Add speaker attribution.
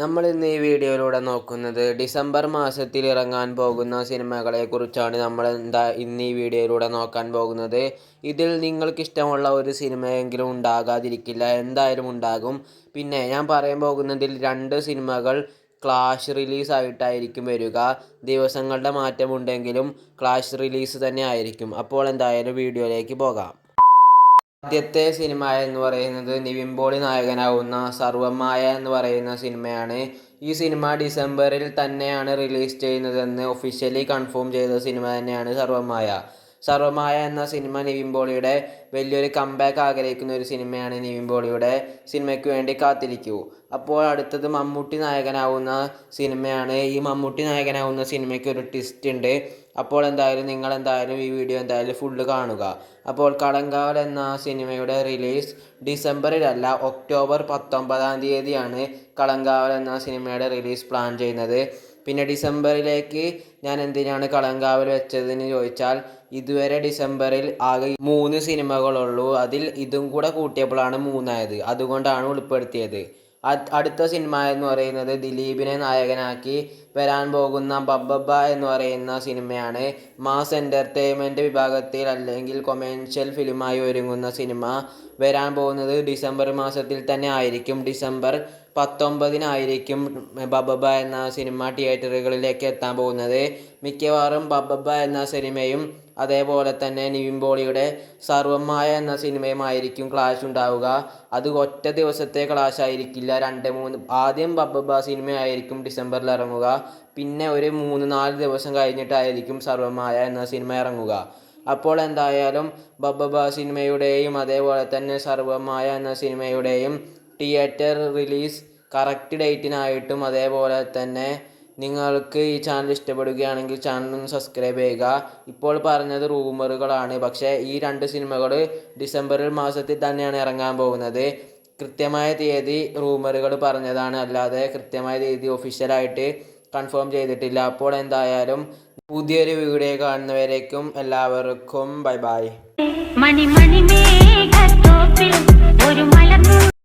Speaker 1: നമ്മൾ ഇന്ന് ഈ വീഡിയോയിലൂടെ നോക്കുന്നത് ഡിസംബർ മാസത്തിൽ ഇറങ്ങാൻ പോകുന്ന സിനിമകളെ കുറിച്ചാണ് നമ്മൾ എന്താ ഇന്ന് ഈ വീഡിയോയിലൂടെ നോക്കാൻ പോകുന്നത്. ഇതിൽ നിങ്ങൾക്ക് ഇഷ്ടമുള്ള ഒരു സിനിമയെങ്കിലും ഉണ്ടാകാതിരിക്കില്ല എന്തായാലും ഉണ്ടാകും. പിന്നെ ഞാൻ പറയാൻ പോകുന്നതിൽ രണ്ട് സിനിമകൾ ക്ലാഷ് റിലീസ് ആയിട്ടായിരിക്കും വരിക. ദിവസങ്ങളുടെ മാറ്റമുണ്ടെങ്കിലും ക്ലാഷ് റിലീസ് തന്നെ ആയിരിക്കും. അപ്പോൾ എന്തായാലും വീഡിയോയിലേക്ക് പോകാം. ആദ്യത്തെ സിനിമ എന്ന് പറയുന്നത് നിവിൻ പോളി നായകനാവുന്ന സർവമായ എന്ന് പറയുന്ന സിനിമയാണ്. ഈ സിനിമ ഡിസംബറിൽ തന്നെയാണ് റിലീസ് ചെയ്യുന്നതെന്ന് ഒഫീഷ്യലി കൺഫേം ചെയ്ത സിനിമ തന്നെയാണ് സർവമായ സർവമായ എന്ന സിനിമ നിവിൻ പോളിയുടെ വലിയൊരു കംബാക്ക് ആഗ്രഹിക്കുന്ന ഒരു സിനിമയാണ് നിവിൻ പോളിയുടെ സിനിമയ്ക്ക് വേണ്ടി കാത്തിരിക്കൂ. അപ്പോൾ അടുത്തത് മമ്മൂട്ടി നായകനാവുന്ന സിനിമയാണ്. ഈ മമ്മൂട്ടി നായകനാവുന്ന സിനിമയ്ക്ക് ഒരു ട്വിസ്റ്റ് ഉണ്ട്. അപ്പോൾ എന്തായാലും നിങ്ങൾ എന്തായാലും ഈ വീഡിയോ എന്തായാലും ഫുള്ള് കാണുക. അപ്പോൾ കളങ്കാവൽ എന്ന സിനിമയുടെ റിലീസ് ഡിസംബറിലല്ല ഒക്ടോബർ പത്തൊമ്പതാം തീയതിയാണ് കളങ്കാവൽ എന്ന സിനിമയുടെ റിലീസ് പ്ലാൻ ചെയ്യുന്നത്. പിന്നെ ഡിസംബറിലേക്ക് ഞാൻ എന്തിനാണ് കളങ്കാവൽ വെച്ചതെന്ന് ചോദിച്ചാൽ ഇതുവരെ ഡിസംബറിൽ ആകെ മൂന്ന് സിനിമകളുള്ളൂ. അതിൽ ഇതും കൂടെ കൂട്ടിയപ്പോഴാണ് മൂന്നായത്. അതുകൊണ്ടാണ് ഉൾപ്പെടുത്തിയത്. അടുത്ത സിനിമ എന്ന് പറയുന്നത് ദിലീപിനെ നായകനാക്കി വരാൻ പോകുന്ന ബബ്ബബ്ബ എന്ന് പറയുന്ന സിനിമയാണ്. മാസ് എന്റർടൈൻമെന്റ് വിഭാഗത്തിൽ അല്ലെങ്കിൽ കൊമേഴ്ഷ്യൽ ഫിലിമായി ഒരുങ്ങുന്ന സിനിമ. വരാൻ പോകുന്നത് ഡിസംബർ മാസത്തിൽ തന്നെ ആയിരിക്കും. ഡിസംബർ പത്തൊമ്പതിനായിരിക്കും ബബബ എന്ന സിനിമ തിയേറ്ററുകളിലേക്ക് എത്താൻ പോകുന്നത്. മിക്കവാറും ബബബ എന്ന സിനിമയും അതേപോലെ തന്നെ നിവിൻ സർവമായ എന്ന സിനിമയുമായിരിക്കും ക്ലാഷ് ഉണ്ടാവുക. അത് ഒറ്റ ദിവസത്തെ ക്ലാഷ് ആയിരിക്കില്ല. രണ്ട് മൂന്ന് ആദ്യം ബബബ സിനിമയായിരിക്കും ഡിസംബറിൽ ഇറങ്ങുക. പിന്നെ ഒരു മൂന്ന് നാല് ദിവസം കഴിഞ്ഞിട്ടായിരിക്കും സർവമായ എന്ന സിനിമ ഇറങ്ങുക. അപ്പോൾ എന്തായാലും ബബബ സിനിമയുടെയും അതേപോലെ തന്നെ സർവമായ എന്ന സിനിമയുടെയും തിയേറ്റർ റിലീസ് കറക്റ്റ് ഡേറ്റിനായിട്ടും അതേപോലെ തന്നെ നിങ്ങൾക്ക് ഈ ചാനൽ ഇഷ്ടപ്പെടുകയാണെങ്കിൽ ചാനൽ ഒന്ന് സബ്സ്ക്രൈബ് ചെയ്യുക. ഇപ്പോൾ പറഞ്ഞത് റൂമറുകളാണ് പക്ഷേ ഈ രണ്ട് സിനിമകൾ ഡിസംബറിൽ മാസത്തിൽ തന്നെയാണ് ഇറങ്ങാൻ പോകുന്നത്. കൃത്യമായ തീയതി റൂമറുകൾ പറഞ്ഞതാണ്. അല്ലാതെ കൃത്യമായ തീയതി ഒഫീഷ്യലായിട്ട് കൺഫേം ചെയ്തിട്ടില്ല. അപ്പോൾ എന്തായാലും പുതിയൊരു വീഡിയോ കാണുന്നവരേക്കും എല്ലാവർക്കും ബൈ ബൈ
Speaker 2: മണി മണി ഒരു മലർന്നു